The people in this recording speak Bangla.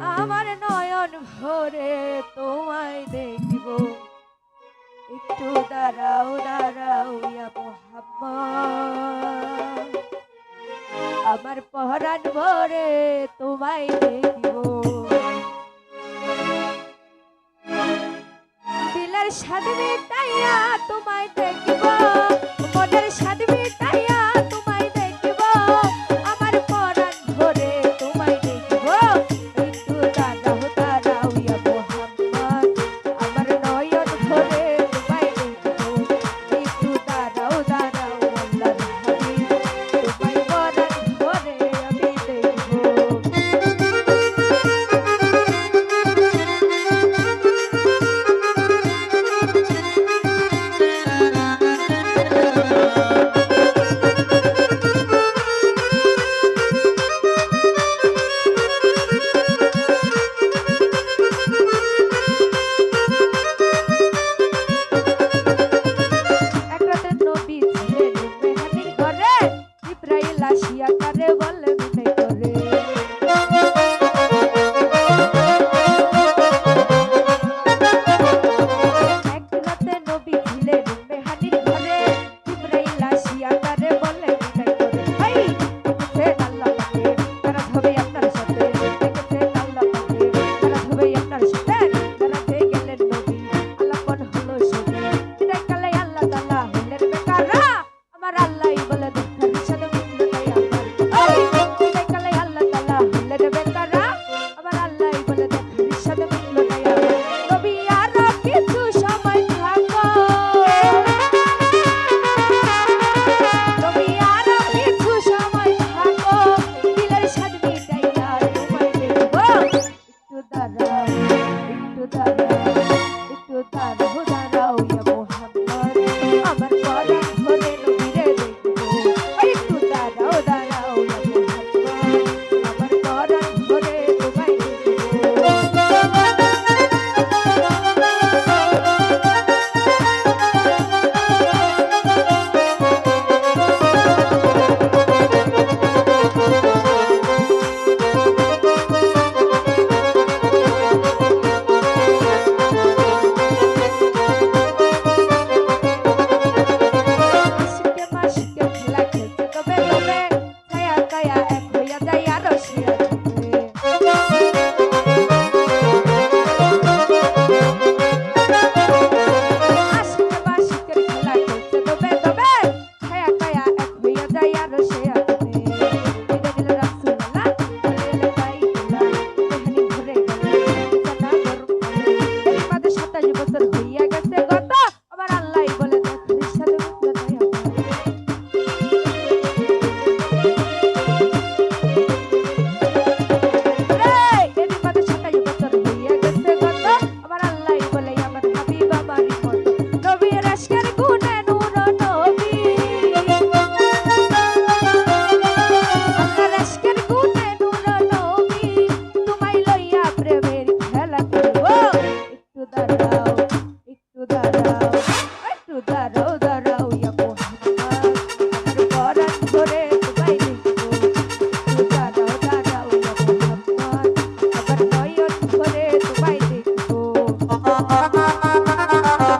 আমার নয়ন ভরে তোমায় দেখব। একটু দাঁড়াও দাঁড়াও আমার পহরান ভরে তোমায় দেখব। বিলার সাদবে তাইয়া তোমায় দেখব।